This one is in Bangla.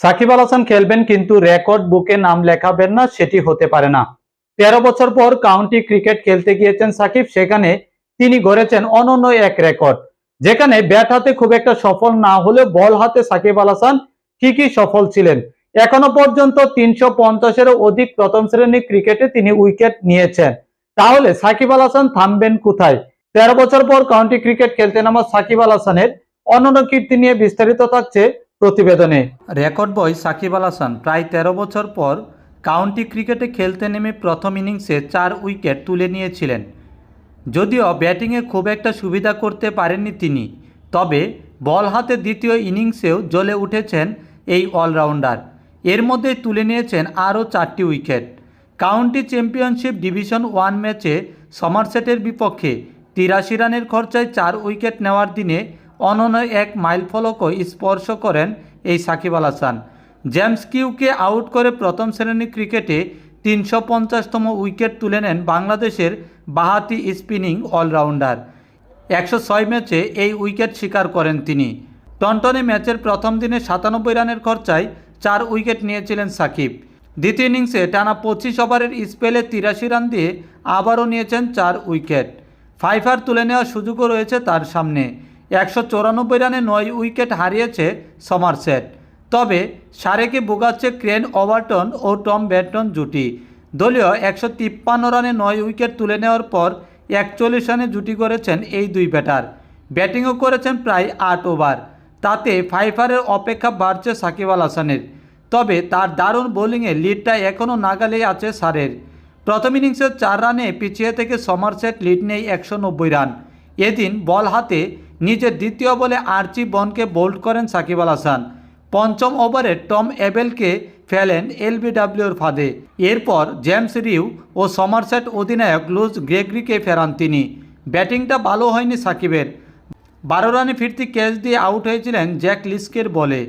সাকিব আল হাসান খেলবেন কিন্তু রেকর্ড বুকে নাম লেখাবেন না, সেটি হতে পারে না। তেরো বছর পর কাউন্টি ক্রিকেট খেলতে গিয়েছেন সাকিব, সেখানে তিনি গড়েছেন অনন্য এক রেকর্ড, যেখানে ব্যাট হাতে খুব একটা সফল না হলে বল হাতে সাকিব আল হাসান ঠিকই সফল ছিলেন। এখনও পর্যন্ত তিনশো পঞ্চাশেরও অধিক প্রথম শ্রেণির ক্রিকেটে তিনি উইকেট নিয়েছেন। তাহলে সাকিব আল হাসান থামবেন কোথায়? তেরো বছর পর কাউন্টি ক্রিকেট খেলতে নামা সাকিব আল হাসানের অনন্য কীর্তি নিয়ে বিস্তারিত থাকছে প্রতিবেদনে। রেকর্ড বয় সাকিব আল হাসান প্রায় তেরো বছর পর কাউন্টি ক্রিকেটে খেলতে নেমে প্রথম ইনিংসে চার উইকেট তুলে নিয়েছিলেন। যদিও ব্যাটিংয়ে খুব একটা সুবিধা করতে পারেননি তিনি, তবে বল হাতে দ্বিতীয় ইনিংসেও জ্বলে উঠেছেন এই অলরাউন্ডার। এর মধ্যে তুলে নিয়েছেন আরও চারটি wicket. County championship division one ম্যাচে সমারসেটের বিপক্ষে তিরাশি রানের খরচায় চার উইকেট নেওয়ার দিনে অনন্য এক মাইলফলকও স্পর্শ করেন এই সাকিব আল হাসান। জেমস কিউকে আউট করে প্রথম শ্রেণি ক্রিকেটে তিনশো পঞ্চাশতম উইকেট তুলে নেন বাংলাদেশের বাহাতি স্পিনিং অলরাউন্ডার। একশো ছয় ম্যাচে এই উইকেট শিকার করেন তিনি। টনটনে ম্যাচের প্রথম দিনে সাতানব্বই রানের খরচায় চার উইকেট নিয়েছিলেন সাকিব। দ্বিতীয় ইনিংসে টানা পঁচিশ ওভারের স্পেলে তিরাশি রান দিয়ে আবারও নিয়েছেন চার উইকেট। ফাইফার তুলে নেওয়ার সুযোগও রয়েছে তার সামনে। একশো চৌরানব্বই রানে নয় উইকেট হারিয়েছে সমারসেট। তবে সারেকে বোগাচ্ছে ক্রেন ওভারটন ও টম ব্যাটন জুটি। দলীয় একশো তিপ্পান্ন রানে নয় উইকেট তুলে নেওয়ার পর একচল্লিশ রানে জুটি করেছেন এই দুই ব্যাটার। ব্যাটিংও করেছেন প্রায় আট ওভার। তাতে ফাইফারের অপেক্ষা বাড়ছে সাকিব আল হাসানের। তবে তার দারুণ বোলিংয়ে লিডটা এখনও নাগালেই আছে সারের। প্রথম ইনিংসের চার রানে পিছিয়ে থেকে সমারসেট লিড নেই একশো নব্বই রান। এদিন বল হাতে নিজের দ্বিতীয় বলে আর্চি বনকে বোল্ড করেন সাকিব আল হাসান। পঞ্চম ওভারে টম এবেলকে ফেলেন এলবিডাব্লিউর ফাঁদে। এরপর জেমস রিউ ও সমারসেট অধিনায়ক লুজ গ্রেগরিকে ফেরান তিনি। ব্যাটিংটা ভালো হয়নি সাকিবের। বারো রানে ফিরতি ক্যাচ দিয়ে আউট হয়েছিলেন জ্যাক লিস্কের বলে।